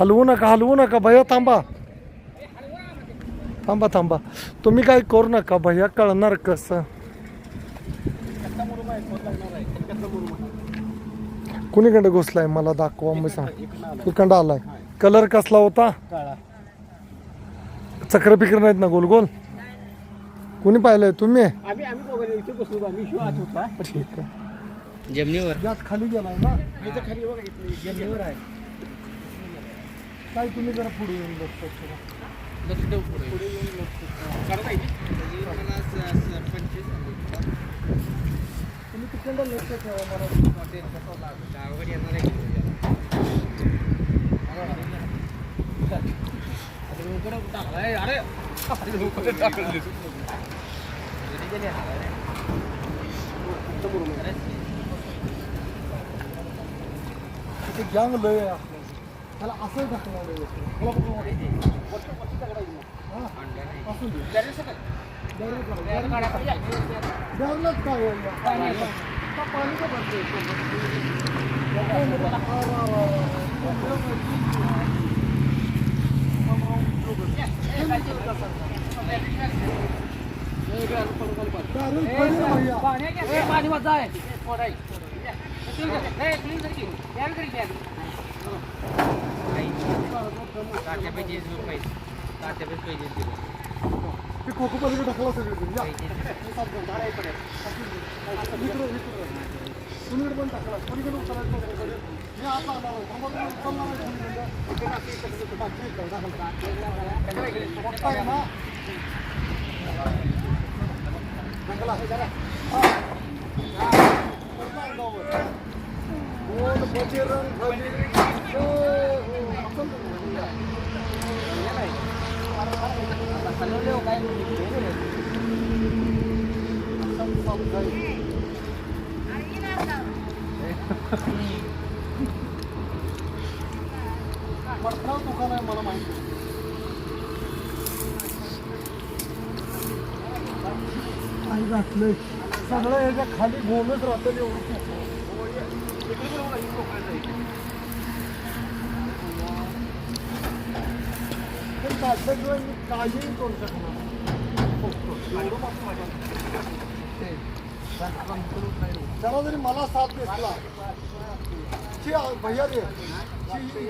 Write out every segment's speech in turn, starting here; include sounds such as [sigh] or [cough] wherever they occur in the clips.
हलवू नका हलवू नका भैया थांबा. थांबा थांबा. तुम्ही काय करू नका भैया कळणार कसं? कुणीकडे घुसलाय मला दाखवा मी सांग. इकडं आलाय. कलर कसला होता? चक्र फिकर नाहीत ना गोल गोल कुणी पाहिलंय? तुम्ही? ठीक आहे. जमिनीवर. यात खाली गेलाय ना. इथं खाली बघा इथली जमिनीवर आहे काय तुम्ही जरा पुढे येऊन बघतो लक्ष ठेव पुढे येऊन करता तुम्ही तिकडं लक्ष ठेवा मला गँग लय आहे आपल्याला त्याला असं ढकलावं लागेल. मला कुठं वाटतं? हा? असू. दररोज काय पाणी का. पाणी वाजा आहे ते खोकू पलीकडे ढकला सगळीकडे. या. इकडं, इकडं. कुणीकडे पण टाकला कुणीकडे उतरायचं नाही पलीकडे. मी आता आला आहे. थांबा, तुम्ही उचलणार नाही कुणीकडे. इकडे टाकी, इकडे, इकडे टाकी, इकडे टाकला. मोठा आहे दुकान आहे मला माहिती काय घातलंय. सगळं याच्या खाली गोलच राहतं एवढं. काहीही करू शकणार जरा जरी मला साथ भेटला ची भैया रे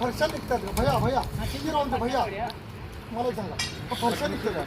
फरशा निघतात? भैया भैया ती राहून दे भैया? मला सांगा. फरशा निघतात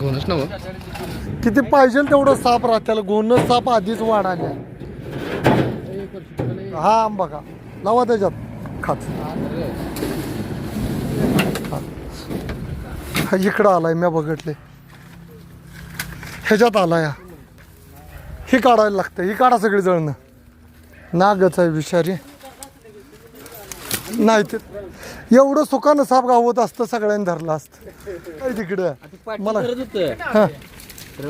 गोनस ना किती पाहिजे तेवढं साप राहत त्याला. गोनच साप आधीच वाढाले हा बघा. लावा त्याच्यात. खाच हा, इकडं आलाय म्या बघितले ह्याच्यात आलाय ही. काढायला लागतं ही काढा सगळी जळणं. नागच आहे विषारी. नाही ते एवढं सुखानं साप गावत असतं सगळ्यांनी धरलं असतं. काय तिकडं? मला- हा.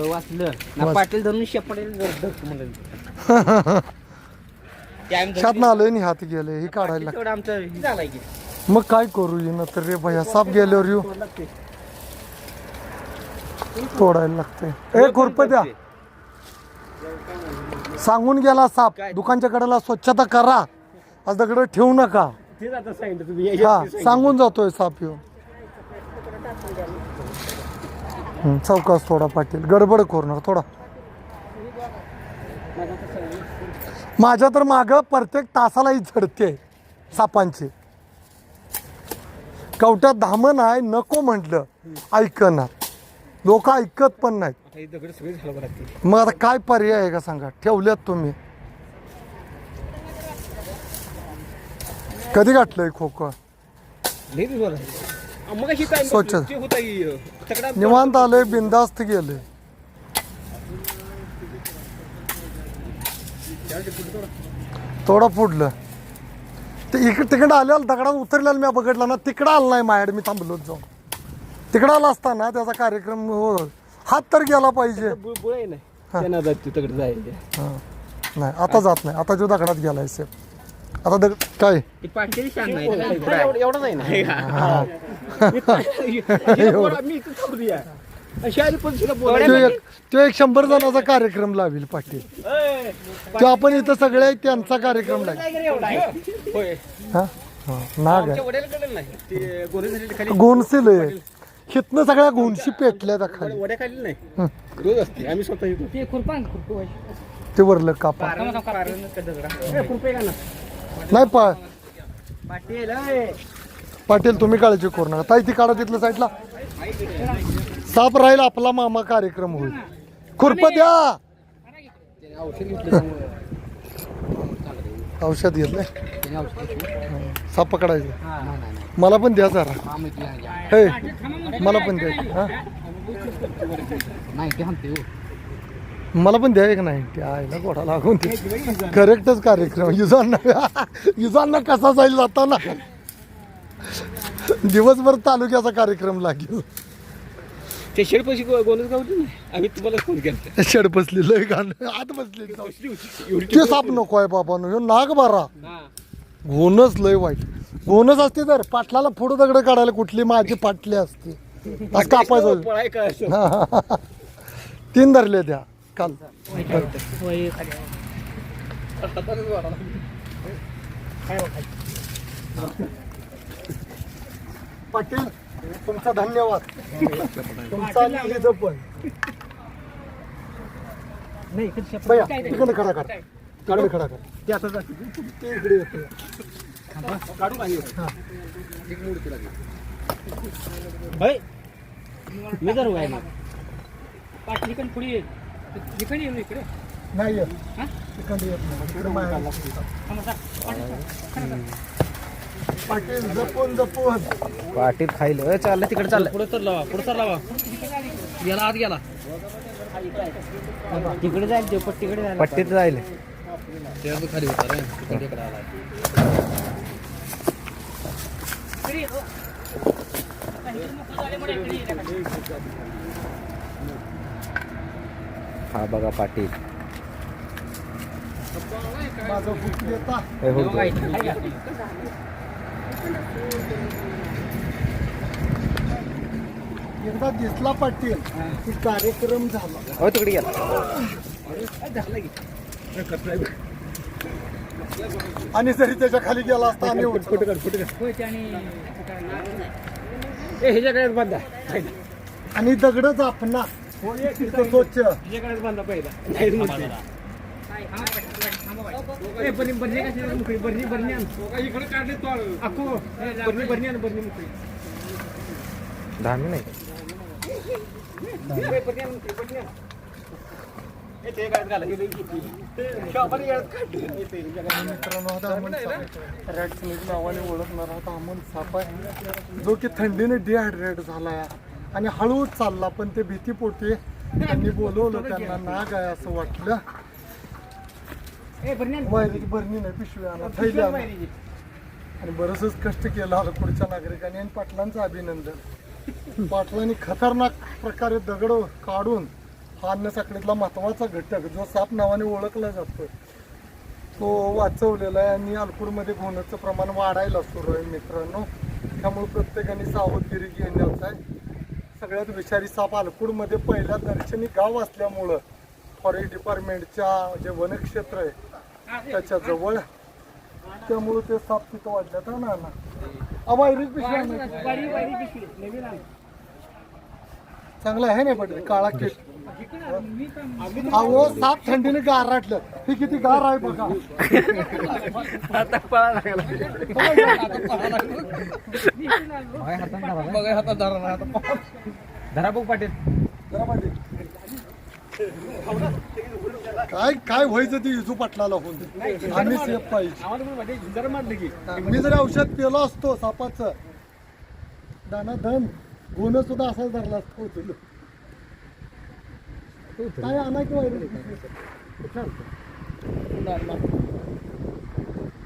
वाचलं. ना पाटील धरून शेपडेल म्हणलं शात आलंय आणि हात गेले ही काढायला लागतं. तेवढं आमचं हे झालंय की. मग काय करू ये ना तर रे भैया साप गेल्यावर येऊ. तोडायला लागते ए खुरप द्या. सांगून गेला साप. दुकानच्या कडेला स्वच्छता करा. आज दगड ठेवू नका. तेच आता सांगितलं तुम्ही. हा सांगून जातोय साप येऊन. हं, चौकास थोडा पाटील. गडबड करणार थोडा. माझ्या तर माग प्रत्येक तासालाही झडते सापांची. कवट्यात धामण आहे नको म्हटलं. ऐकणार लोक ऐकत पण नाहीत. दगड सगळे मग आता काय पर्याय आहे का सांगा? ठेवल्यात तुम्ही. कधी गाठलंय खोकं? लई दिवस झालं. मग अशी काय स्वच्छ. होता की, निवांत आलंय बिंदास्त गेलंय. थोडं फुडलं ते इकडे तिकडं आलेलं दगडात उतरलेलं मी बघितलं ना तिकडं आलं नाही मायाड मी थांबलो जाऊन. तिकडं आला असताना त्याचा कार्यक्रम हो हात तर गेला पाहिजे. नाही त्यांना जात तिकडे जायचे. नाही आता जात नाही. आता जो दगडात गेलाय सेफ. आता दगड काय ती पाटील शान नाही एवढं नाही ना मी इथं थांबू द्या शहरी पंचीला तो बोलायला एक तो एक शंभर जणांचा कार्यक्रम लावेल पाटील तो आपण इथं सगळे त्यांचा कार्यक्रम लावेल होय हा हा, नाग आहे वड्याला कडे नाही ते गोरे झालेले खाली गोणसील आहे हितनं सगळ्या गोणशी पेटल्या त्या खाली वड्या खाली नाही रोज असते आम्ही स्वतः येतो ते खुरपान खुरपू ते वरलं कापा खुरपे का ना नाही पा पाटील पाटील तुम्ही काळजी करू नका. ताई ती काढा तिथल्या साईडला. साप राहील आपला मामा कार्यक्रम होईल. खुरप द्या. औषध घेतलंय साप पकडायचं. मला पण द्या जरा. हे मला पण द्या. हा. नाही ते. म्हणते मला पण द्या एक नाही. ते आईला गोडा लागून ते करेक्टच कार्यक्रम. युजांना युजांना कसा जाईल जाताना? दिवसभर तालुक्याचा कार्यक्रम लागेल. ते शेड पैसे गोनच गावली नाही? आम्ही तुम्हाला फोन केला. शेड लय घाण. आत बसली ते साप नको आहे बाबा ह्यो नाग बारा. घोणच लय वाईट. घोणच असते तर पाटलाला पुढं दगड काढायला कुठली माझी पाटली असते. [laughs] असं कापायचं. तीन धरले त्या काल पाटील तुमचा धन्यवाद. तुमचा पण. नाही इकडे शेप- बया काय ते? इकडे खडा कर. इकडे खडा कर. ते आता जाते. ते इकडे येते काढून हा. मी जर पुढे ये. इकडे येऊ इकडे. नाही येत. हा? इकडे येत नाही. इकडे बाहेर. थांबा, जा. पाटील, जपून जपून. पाटील खायला चाललं तिकडे चाललं. पुढे तर लावा पुढे तर लावा. गेला आत गेला. तिकडे जाईल ते पट्टीकडे जायला पट्टीत जायला खाली होता रे तिकडे इकडे हो. हा बघा पाटील. हो? एकदा दिसला पाटील की कार्यक्रम झाला. हो तिकडे गेला आणि जरी त्याच्याखाली गेला असता आम्ही. होय, ते आणि ए ह्याच्याकडे बांधा आणि दगडच आपणा तिथं स्वच्छ. ह्याच्याकडेच बांधा पहिला. नाही म्हणते. काय, थांबा पाटील, थांबा पाटील. ए, बरणी बरणी कशी मुकळी? बरणी बरणी आण. इकडे काढले तो अको बरणी बरणी आण बरणी मुकळी. धामी नाही. ए, बरणी आण मुकळी बरणी आण. ए, ते काय घाला, हे लई किती. शॉपाने येळात काढलं. ए, ते ह्याच्याकडे. मित्रांनो आता अमन साप रॅड स्नेक नावाने ओळखणार होता साप आहे जो की थंडीने डिहायड्रेट झाला आणि हळूच चालला पण ते भीतीपोटी त्यांनी बोलवलं [laughs] त्यांना नाग आहे असं वाटलं. वायरीची बरणी नाही. पिशवी आणा थैली आणा. आणि बरंचच कष्ट केलं आलं पुढच्या नागरिकांनी आणि पाटलांचं अभिनंदन. [laughs] पाटलांनी खतरनाक प्रकारे दगड काढून हा अन्न साखळीतला महत्त्वाचा घटक जो साप नावाने ओळखला जातो तो वाचवलेला आहे आणि अल्पूरमध्ये होण्याचं प्रमाण वाढायला सुरू आहे मित्रांनो. त्यामुळे प्रत्येकाने सावधगिरी घेण्याचं आहे. सगळ्यात विषारी साप अल्पूरमध्ये पहिल्या दर्शनी गाव असल्यामुळं फॉरेस्ट डिपार्टमेंटच्या जे वनक्षेत्र आहे त्याच्याजवळ त्यामुळं ते साप तिथं वाढल्यात हा ना ना. अवायरीच पिशवी आणायची. वारी, वारी पिशवी, नवीन आण. चांगला आहे ना पटेल काळा केस अहो साप थंडीने गारटलं. हे किती गार आहे बघा. मी इकडे आलो. धरा बघ पाटील. जरा पाटील. काय काय व्हायचं ते इजू पाटलाला होऊन? आम्ही सेफ पाहिजे. आम्हाला पण पाटील जरा मारलं की. मी जर औषध पेलो असतो सापाचं. दाना धन गुण सुद्धा असाच धरला असतो काय आणा किंवा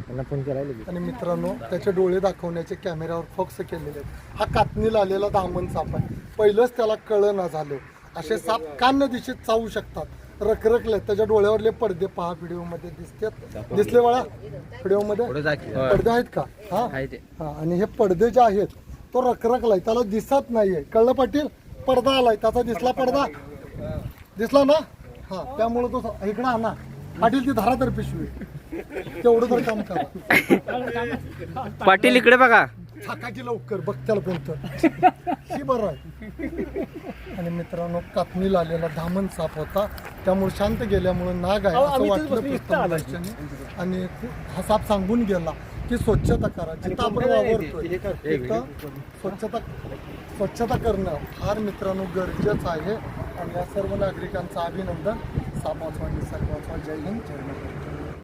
त्यांना फोन केला आणि मित्रांनो त्याचे डोळे दाखवण्याचे कॅमेऱ्यावर फोक्स केलेले आहेत. हा कातनीला आलेला दामन साप आहे. पहिलंच त्याला कळना झालं. असे साप कान दिशेत चावू शकतात. रखरखले त्याच्या डोळ्यावरले पडदे पहा व्हिडिओमध्ये दिसतात दिसले बाळा व्हिडिओमध्ये पडदे आहेत का? हा? हा आणि हे पडदे जे आहेत तो रखरखलाय त्याला दिसत नाहीये. कळलं पाटील? पडदा आलाय त्याचा दिसला पडदा दिसला ना? हा त्यामुळे तो इकडे आणा. पाटील ती धारा तर पिशवी. तेवढं तर काम करा. पाटील इकडे बघा. थाकाची लवकर बघ त्याला कोणतं. ही बरं आहे. आणि मित्रांनो कापणीला आलेला धामण साप होता. त्यामुळे शांत गेल्यामुळे नाग आहे असं वाटलं. आणि हा साप सांगून गेला. की स्वच्छता करा. जिथं आपण वावरतोय तिथं स्वच्छता स्वच्छता करणं फार मित्रांनो गरजेचं आहे. आणि या सर्व नागरिकांचं अभिनंदन. निसर्ग वाचवा जय हिंद जय महाराष्ट्र.